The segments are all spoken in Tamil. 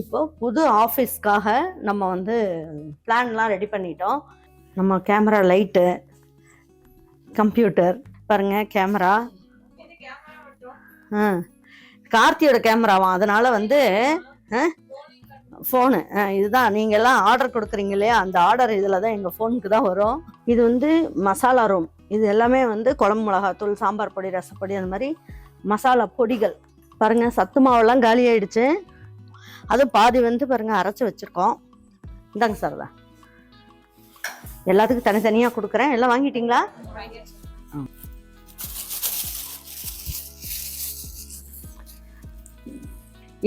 இப்போ புது ஆஃபீஸ்க்காக நம்ம வந்து பிளான்லாம் ரெடி பண்ணிட்டோம். நம்ம கேமரா லைட்டு கம்ப்யூட்டர் பாருங்க கேமரா. ஆ கார்த்தியோட கேமராவா? அதனால வந்து ஃபோனு. இதுதான். நீங்கள் எல்லாம் ஆர்டர் கொடுக்குறீங்க இல்லையா? அந்த ஆர்டர் இதில் தான் எங்கள் ஃபோனுக்கு தான் வரும். இது வந்து மசாலா ரூம். இது எல்லாமே வந்து குழம்பு மிளகாத்தூள் சாம்பார் பொடி ரசப்பொடி அந்த மாதிரி மசாலா பொடிகள். பாருங்கள் சத்து மாவெல்லாம் காலி ஆயிடுச்சு அது பாதி வந்து பாருங்க அரைச்சி வச்சிருக்கோம். இந்தாங்க சார் தான் எல்லாத்துக்கும் தனித்தனியாக கொடுக்குறேன். எல்லாம் வாங்கிட்டீங்களா?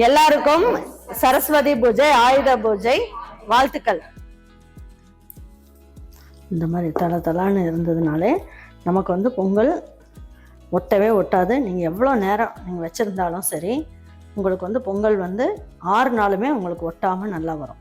எல்லாருக்கும் சரஸ்வதி பூஜை ஆயுத பூஜை வாழ்த்துக்கள். இந்த மாதிரி தள தலான்னு இருந்ததுனாலே நமக்கு வந்து பொங்கல் ஒட்டவே ஒட்டாது. நீங்கள் எவ்வளோ நேரம் நீங்கள் வச்சுருந்தாலும் சரி உங்களுக்கு வந்து பொங்கல் வந்து ஆறு நாளுமே உங்களுக்கு ஒட்டாமல் நல்லா வரும்.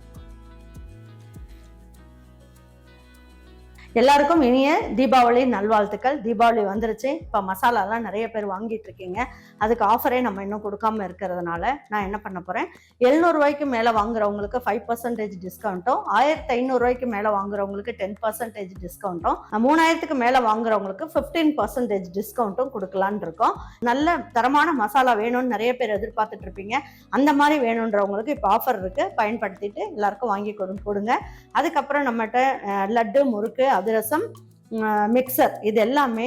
எல்லாருக்கும் இனிய தீபாவளி நல்வாழ்த்துக்கள். தீபாவளி வந்துருச்சு. இப்போ மசாலாலாம் நிறைய பேர் வாங்கிட்டு இருக்கீங்க. அதுக்கு ஆஃபரே நம்ம இன்னும் கொடுக்காம இருக்கிறதுனால நான் என்ன பண்ண போகிறேன் எழுநூறுவாய்க்கு மேலே வாங்குறவங்களுக்கு ஃபைவ் பர்சன்டேஜ் டிஸ்கவுண்ட்டும் ஆயிரத்தி ஐநூறுரூவாய்க்கு மேலே வாங்குறவங்களுக்கு டென் பர்சன்டேஜ் டிஸ்கவுண்ட்டும் மூணாயிரத்துக்கு மேலே வாங்குறவங்களுக்கு ஃபிஃப்டீன் பர்சன்டேஜ் டிஸ்கவுண்ட்டும் கொடுக்கலான் இருக்கோம். நல்ல தரமான மசாலா வேணும்னு நிறைய பேர் எதிர்பார்த்துட்டு இருப்பீங்க. அந்த மாதிரி வேணுன்றவங்களுக்கு இப்போ ஆஃபர் இருக்குது பயன்படுத்திட்டு எல்லாருக்கும் வாங்கி கொடுங்க. அதுக்கப்புறம் நம்மகிட்ட லட்டு முறுக்கு அதிரசம் மிக்சர் இது எல்லாமே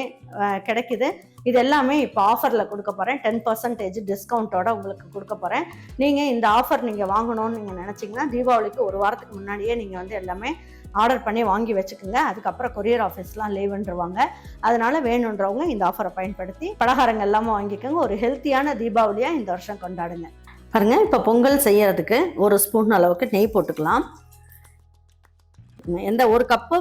கிடைக்குது. இது எல்லாமே இப்போ ஆஃபரில் கொடுக்க போகிறேன் டென் பர்சன்டேஜ் டிஸ்கவுண்ட்டோட உங்களுக்கு கொடுக்க போகிறேன் நீங்கள் இந்த ஆஃபர் நீங்கள் வாங்கணும்னு நீங்கள் நினச்சிங்கன்னா தீபாவளிக்கு ஒரு வாரத்துக்கு முன்னாடியே நீங்கள் வந்து எல்லாமே ஆர்டர் பண்ணி வாங்கி வச்சுக்கோங்க. அதுக்கப்புறம் கொரியர் ஆஃபீஸ்லாம் லீவுன்றவாங்க அதனால் வேணுன்றவங்க இந்த ஆஃபரை பயன்படுத்தி பலகாரங்கள் எல்லாமே வாங்கிக்கோங்க. ஒரு ஹெல்த்தியான தீபாவளியாக இந்த வருஷம் கொண்டாடுங்க. பாருங்கள் இப்போ பொங்கல் செய்யறதுக்கு ஒரு ஸ்பூன் அளவுக்கு நெய் போட்டுக்கலாம். எந்த ஒரு கப்பு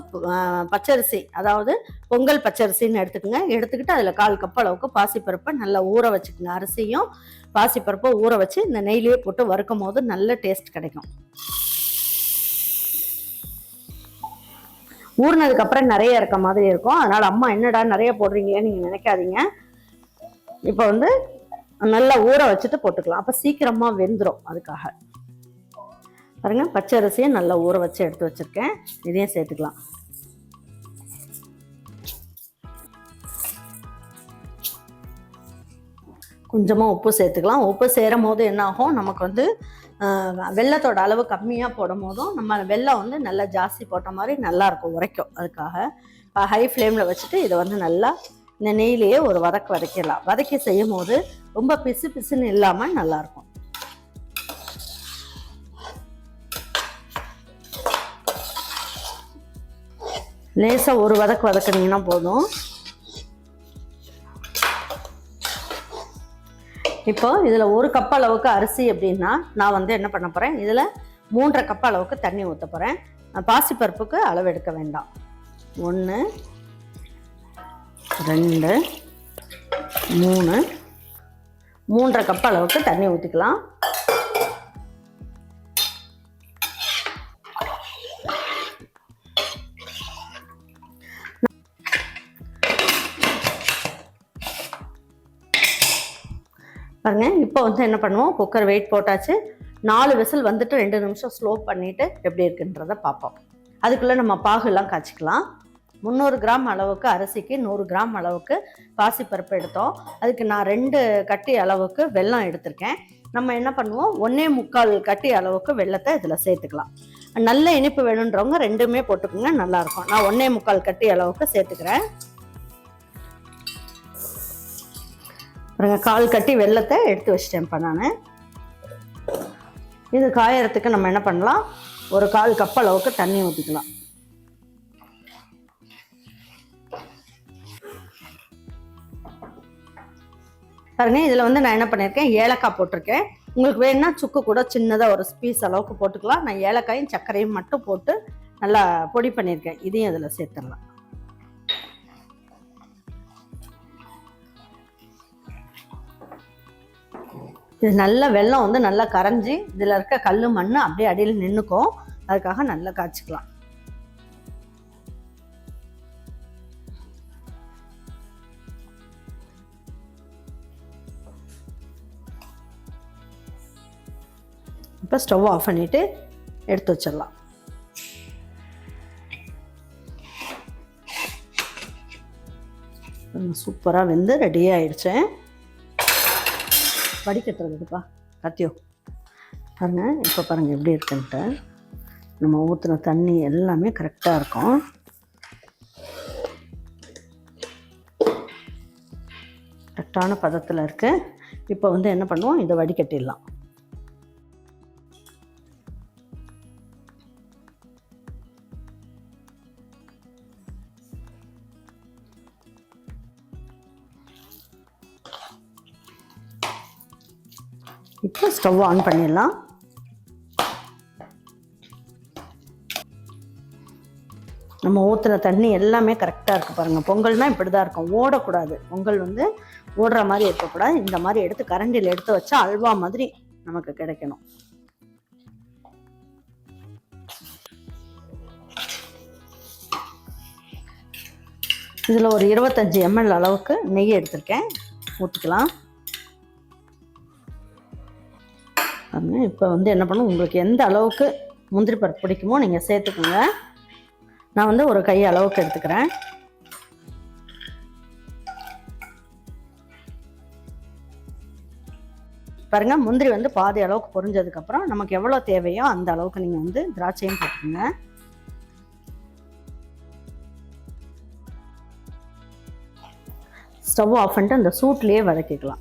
பச்சரிசி அதாவது பொங்கல் பச்சரிசின்னு எடுத்துக்கோங்க. எடுத்துக்கிட்டு அதில் கால் கப் அளவுக்கு பாசிப்பருப்பை நல்லா ஊற வச்சுக்கோங்க. அரிசியும் பாசிப்பருப்பை ஊற வச்சு இந்த நெய்லேயே போட்டு வறுக்கும் போது நல்ல டேஸ்ட் கிடைக்கும். ஊறினதுக்கு அப்புறம் நிறைய இருக்க மாதிரி இருக்கும். அதனால அம்மா என்னடா நிறைய போடுறீங்கன்னு நீங்க நினைக்காதீங்க. இப்போ வந்து நல்லா ஊற வச்சுட்டு போட்டுக்கலாம். அப்ப சீக்கிரமா வெந்துடும் அதுக்காக. பாருங்க பச்சை அரிசியை நல்லா ஊற வச்சு எடுத்து வச்சுருக்கேன். இதையும் சேர்த்துக்கலாம். கொஞ்சமாக உப்பு சேர்த்துக்கலாம். உப்பு சேரும் போது என்னாகும்? நமக்கு வந்து வெள்ளத்தோட அளவு கம்மியாக போடும் போதும் நம்ம வெள்ளம் வந்து நல்லா ஜாஸ்தி போட்ட மாதிரி நல்லாயிருக்கும் உரைக்கும். அதுக்காக இப்போ ஹை ஃப்ளேமில் வச்சுட்டு இதை வந்து நல்லா இந்த நெய்லேயே ஒரு வதக்கு வதக்கிடலாம். வதக்கி செய்யும் போது ரொம்ப பிசு பிசுன்னு இல்லாமல் நல்லாயிருக்கும் லேசாக ஒரு வதக்கு வதக்குனீங்கன்னா போதும். இப்போ இதில் ஒரு கப் அளவுக்கு அரிசி அப்படின்னா நான் வந்து என்ன பண்ண போகிறேன் இதில் மூன்றரை கப் அளவுக்கு தண்ணி ஊற்ற போகிறேன் பாசிப்பருப்புக்கு அளவு எடுக்க வேண்டாம். ஒன்று ரெண்டு மூணு மூன்றரை கப் அளவுக்கு தண்ணி ஊற்றிக்கலாம் பாருங்கள் இப்போ வந்து என்ன பண்ணுவோம்? குக்கர் வெயிட் போட்டாச்சு. நாலு விசில் வந்துட்டு ரெண்டு நிமிஷம் ஸ்லோ பண்ணிவிட்டு எப்படி இருக்குன்றத பார்ப்போம். அதுக்குள்ளே நம்ம பாகுலாம் காய்ச்சிக்கலாம். முந்நூறு கிராம் அளவுக்கு அரிசிக்கு நூறு கிராம் அளவுக்கு பாசிப்பருப்பு எடுத்தோம். அதுக்கு நான் ரெண்டு கட்டி அளவுக்கு வெல்லம் எடுத்திருக்கேன். நம்ம என்ன பண்ணுவோம்? ஒன்றே முக்கால் கட்டி அளவுக்கு வெல்லத்தை இதில் சேர்த்துக்கலாம். நல்ல இனிப்பு வேணுன்றவங்க ரெண்டுமே போட்டுக்கோங்க நல்லாயிருக்கும் நான் ஒன்றே முக்கால் கட்டி அளவுக்கு சேர்த்துக்கிறேன். பாருங்க கால் கட்டி வெள்ளத்தை எடுத்து வச்சிட்டேன்ப்பா நான். இது காயறதுக்கு நம்ம என்ன பண்ணலாம்? ஒரு கால் கப் அளவுக்கு தண்ணி ஊற்றிக்கலாம் பாருங்க இதில் வந்து நான் என்ன பண்ணியிருக்கேன் ஏலக்காய் போட்டிருக்கேன். உங்களுக்கு வேணும்னா சுக்கு கூட சின்னதாக ஒரு பீஸ் அளவுக்கு போட்டுக்கலாம். நான் ஏலக்காயும் சர்க்கரையும் மட்டும் போட்டு நல்லா பொடி பண்ணியிருக்கேன் இதையும் இதில் சேர்த்துடலாம். இது நல்ல வெள்ளம் வந்து நல்லா கரைஞ்சி இதில் இருக்க கல் மண் அப்படியே அடியில் நின்றுக்கும் அதுக்காக நல்லா காய்ச்சிக்கலாம். இப்போ ஸ்டவ் ஆஃப் பண்ணிவிட்டு எடுத்து வச்சிடலாம். சூப்பராக வெந்து ரெடி ஆயிடுச்சேன் வடிகட்டுறதுப்பா கத்தியோ. பாருங்க இப்போ பாருங்கள் எப்படி இருக்குன்ட்டு. நம்ம ஊற்றுன தண்ணி எல்லாமே கரெக்டாக இருக்கும். கரெக்டான பதத்தில் இருக்குது இப்போ வந்து என்ன பண்ணுவோம்? இதை வடிகட்டிடலாம். இப்போ ஸ்டவ் ஆன் பண்ணிடலாம். நம்ம ஊற்றுன தண்ணி எல்லாமே கரெக்டாக இருக்குது பாருங்கள் பொங்கல்னால் இப்படி தான் இருக்கும். ஓடக்கூடாது. பொங்கல் வந்து ஓடுற மாதிரி இருக்கக்கூடாது. இந்த மாதிரி எடுத்து கரண்டியில் எடுத்து வச்சா அல்வா மாதிரி நமக்கு கிடைக்கணும். இதில் ஒரு இருபத்தஞ்சி எம்எல் அளவுக்கு நெய் எடுத்திருக்கேன். ஊற்றிக்கலாம் இப்போ வந்து என்ன பண்ணும் உங்களுக்கு எந்த அளவுக்கு முந்திரி பருப்பு பிடிக்குமோ நீங்கள் சேர்த்துக்கோங்க. நான் வந்து ஒரு கை அளவுக்கு எடுத்துக்கிறேன். பாருங்க முந்திரி வந்து பாதி அளவுக்கு பொரிஞ்சதுக்கப்புறம் நமக்கு எவ்வளோ தேவையோ அந்த அளவுக்கு நீங்கள் வந்து திராட்சையும் போட்டுக்கோங்க. ஸ்டவ் ஆஃப் பண்ணிட்டு அந்த சூட்லேயே வதக்கிக்கலாம்.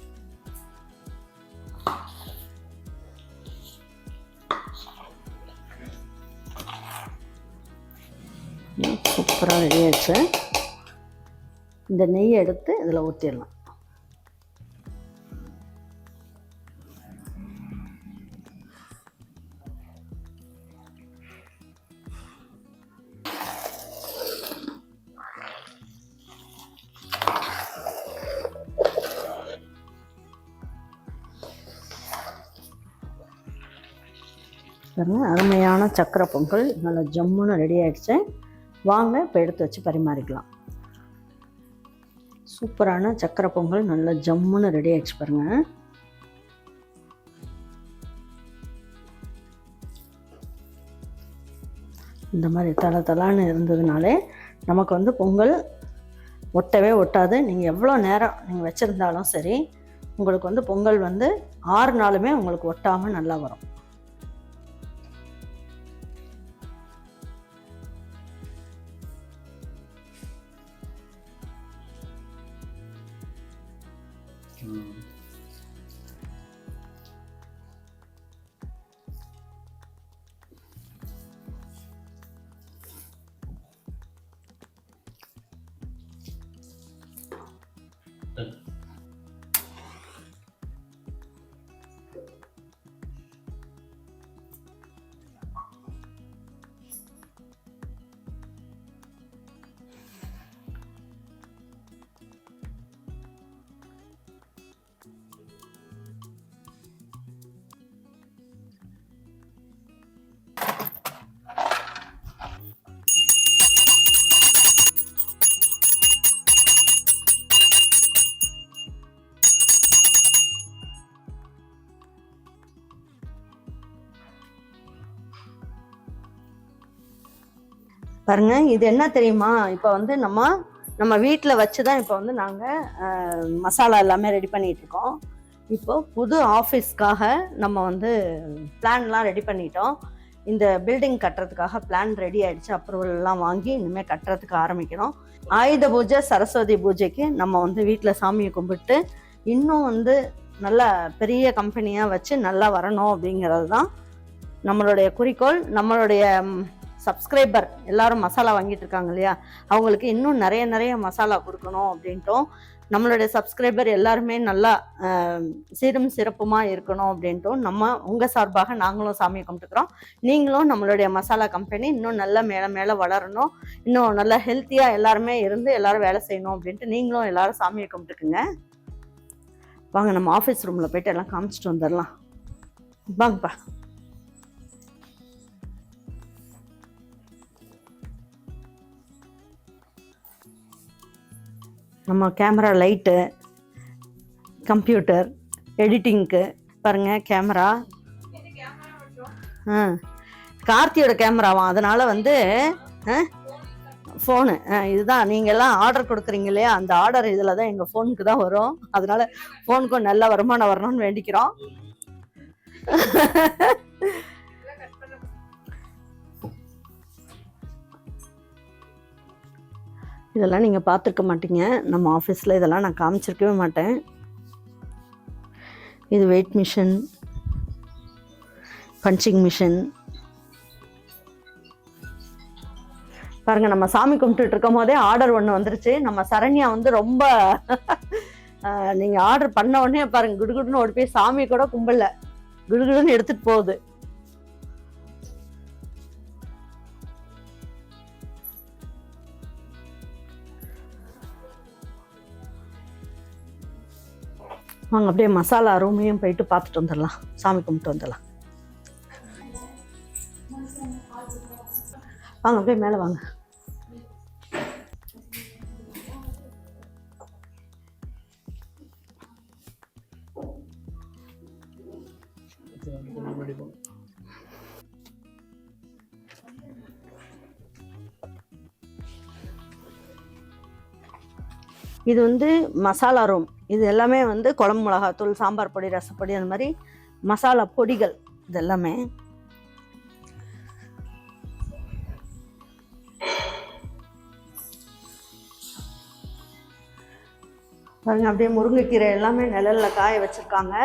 சூப்பராக இந்த நெய் எடுத்து இதில் ஊற்றிடலாம். அருமையான சக்கரை பொங்கல். நல்லா ஜம்முன்னு ரெடி ஆயிடுச்சு. வாங்க இப்போ எடுத்து வச்சு பரிமாறிக்கலாம். சூப்பரான சக்கரை பொங்கல் நல்லா ஜம்முன்னு ரெடி ஆகிடுச்சு பாருங்க. இந்த மாதிரி தள தலான்னு இருந்ததுனாலே நமக்கு வந்து பொங்கல் ஒட்டவே ஒட்டாது. நீங்கள் எவ்வளோ நேரம் நீங்கள் வச்சுருந்தாலும் சரி உங்களுக்கு வந்து பொங்கல் வந்து ஆறு நாளுமே உங்களுக்கு ஒட்டாமல் நல்லா வரும். பாருங்க இது என்ன தெரியுமா? இப்போ வந்து நம்ம நம்ம வீட்டில் வச்சு தான் இப்போ வந்து நாங்கள் மசாலா எல்லாமே ரெடி பண்ணிட்டு இருக்கோம். இப்போ புது ஆஃபீஸ்க்காக நம்ம வந்து பிளான்லாம் ரெடி பண்ணிட்டோம். இந்த பில்டிங் கட்டுறதுக்காக பிளான் ரெடி ஆயிடுச்சு. அப்ரூவல்லாம் வாங்கி இனிமேல் கட்டுறதுக்கு ஆரம்பிக்கணும் ஆயுத பூஜை சரஸ்வதி பூஜைக்கு நம்ம வந்து வீட்டில் சாமியை கும்பிட்டு இன்னும் வந்து நல்ல பெரிய கம்பெனியாக வச்சு நல்லா வரணும் அப்படிங்கிறது தான் நம்மளுடைய குறிக்கோள். நம்மளுடைய சப்ஸ்கிரைபர் எல்லாரும் மசாலா வாங்கிட்டு இருக்காங்க இல்லையா? அவங்களுக்கு இன்னும் நிறைய நிறைய மசாலா கொடுக்கணும் அப்படின்ட்டும். நம்மளுடைய சப்ஸ்கிரைபர் எல்லாருமே நல்லா சீரும் சிறப்புமாக இருக்கணும் அப்படின்ட்டும். நம்ம உங்கள் சார்பாக நாங்களும் சாமியை கும்பிட்டுக்கிறோம். நீங்களும் நம்மளுடைய மசாலா கம்பெனி இன்னும் நல்லா மேலே மேலே வளரணும். இன்னும் நல்லா ஹெல்த்தியாக எல்லாருமே இருந்து எல்லாரும் வேலை செய்யணும் அப்படின்ட்டு நீங்களும் எல்லாரும் சாமியை கும்பிட்டுக்குங்க. வாங்க நம்ம ஆஃபீஸ் ரூமில் போயிட்டு எல்லாம் காமிச்சிட்டு வந்துடலாம். வாங்கப்பா. நம்ம கேமரா லைட்டு கம்ப்யூட்டர் எடிட்டிங்க்கு பாருங்க கேமரா. ஆ கார்த்தியோட கேமராவாம் அதனால் வந்து ஃபோனு. இதுதான். நீங்கள் எல்லாம் ஆர்டர் கொடுக்குறீங்க இல்லையா? அந்த ஆர்டர் இதில் தான் எங்கள் ஃபோனுக்கு தான் வரும். அதனால் ஃபோனுக்கும் நல்ல வருமானம் வரணும்னு வேண்டிக்கிறோம். இதெல்லாம் நீங்கள் பார்த்துருக்க மாட்டீங்க. நம்ம ஆஃபீஸில் இதெல்லாம் நான் காமிச்சிருக்கவே மாட்டேன். இது வெயிட் மிஷின் பஞ்சிங் மிஷின் பாருங்கள் நம்ம சாமி கும்பிட்டுட்டு இருக்கும் போதே ஆர்டர் ஒன்று வந்துருச்சு. நம்ம சரண்யா வந்து ரொம்ப நீங்கள் ஆர்டர் பண்ண உடனே பாருங்கள் குடுகுடுன்னு ஓடி போய் சாமி கூட கும்பல. குடுகுடுன்னு எடுத்துகிட்டு போகுது. வாங்க அப்படியே மசாலா ரூமையும் போயிட்டு பார்த்துட்டு வந்துடலாம். சாமி கும்பிட்டு வந்துடலாம். வாங்க அப்படியே மேலே வாங்க. இது வந்து மசாலா ரூம். இது எல்லாமே வந்து குழம்பு மிளகாத்தூள் சாம்பார் பொடி ரசப்பொடி அந்த மாதிரி மசாலா பொடிகள் இது எல்லாமே பாருங்க அப்படியே முருங்கைக்கீரை எல்லாமே நிழல்ல காய வச்சிருக்காங்க.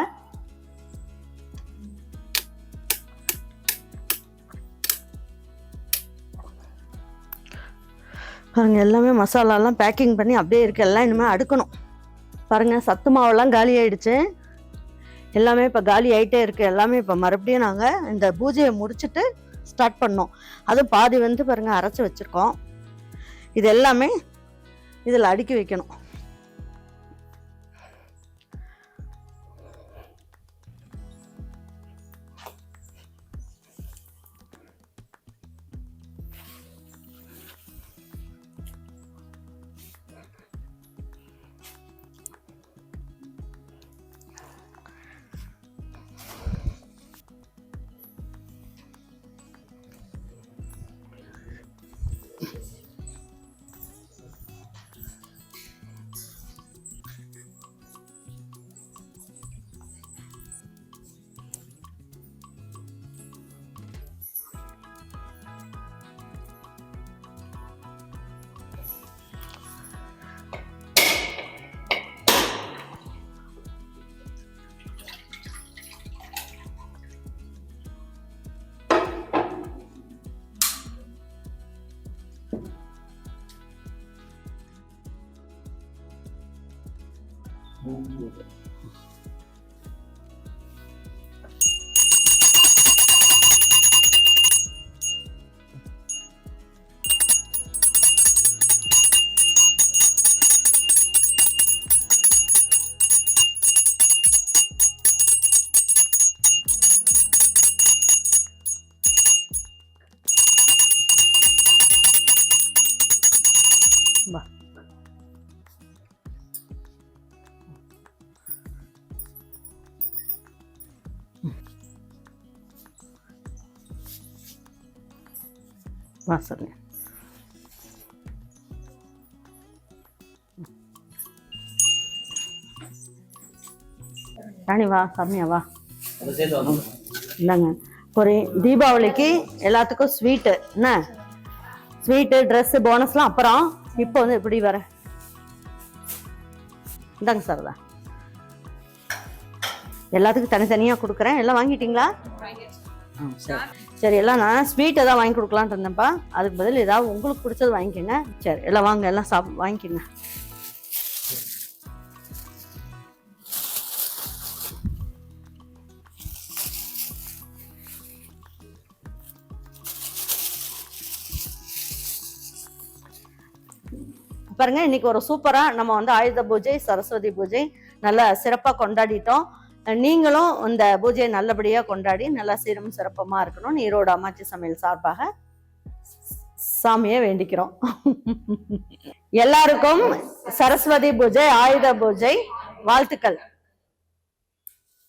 பாருங்க எல்லாமே மசாலாலாம் பேக்கிங் பண்ணி அப்படியே இருக்கு. எல்லாம் இனிமேல் அடுக்கணும். பாருங்கள் சத்து மாவெல்லாம் காலி ஆயிடுச்சு. எல்லாமே இப்போ காலி ஆகிட்டே இருக்குது எல்லாமே இப்போ மறுபடியும் நாங்கள் இந்த பூஜையை முடிச்சுட்டு ஸ்டார்ட் பண்ணோம். அது பாதி வந்து பாருங்கள் அரைச்சி வச்சுருக்கோம். இது எல்லாமே இதில் அடுக்கி வைக்கணும். வா வா சொல்லுங்க ராணி வா சாமியா வா. இல்லைங்க ஒரு தீபாவளிக்கு எல்லாத்துக்கும் ஸ்வீட்டு என்ன? ஸ்வீட்டு ட்ரெஸ்ஸு போனஸ்லாம் அப்புறம் இப்போ வந்து எப்படி வர? இந்தாங்க சார் தான் எல்லாத்துக்கும் தனித்தனியாக கொடுக்குறேன். எல்லாம் வாங்கிட்டீங்களா? ஆ, சரி. சரி எல்லாம் நான் ஸ்வீட் எதாவது வாங்கி கொடுக்கலான்ட்டு இருந்தேன்ப்பா. அதுக்கு பதில் ஏதாவது உங்களுக்கு பிடிச்சது வாங்கிக்கோங்க. சரி எல்லாம் வாங்க எல்லாம் சாப் வாங்கிக்கோங்க. பாருங்க இன்னைக்கு ஒரு சூப்பராக நம்ம வந்து ஆயுத பூஜை சரஸ்வதி பூஜை நல்லா சிறப்பாக கொண்டாடிட்டோம். நீங்களும் இந்த பூஜையை நல்லபடியாக கொண்டாடி நல்லா சீரும் சிறப்பமாக இருக்கணும். ஈரோடு அம்மாச்சி சமையல் சார்பாக சாமியை வேண்டிக்கிறோம். எல்லாருக்கும் சரஸ்வதி பூஜை ஆயுத பூஜை வாழ்த்துக்கள்.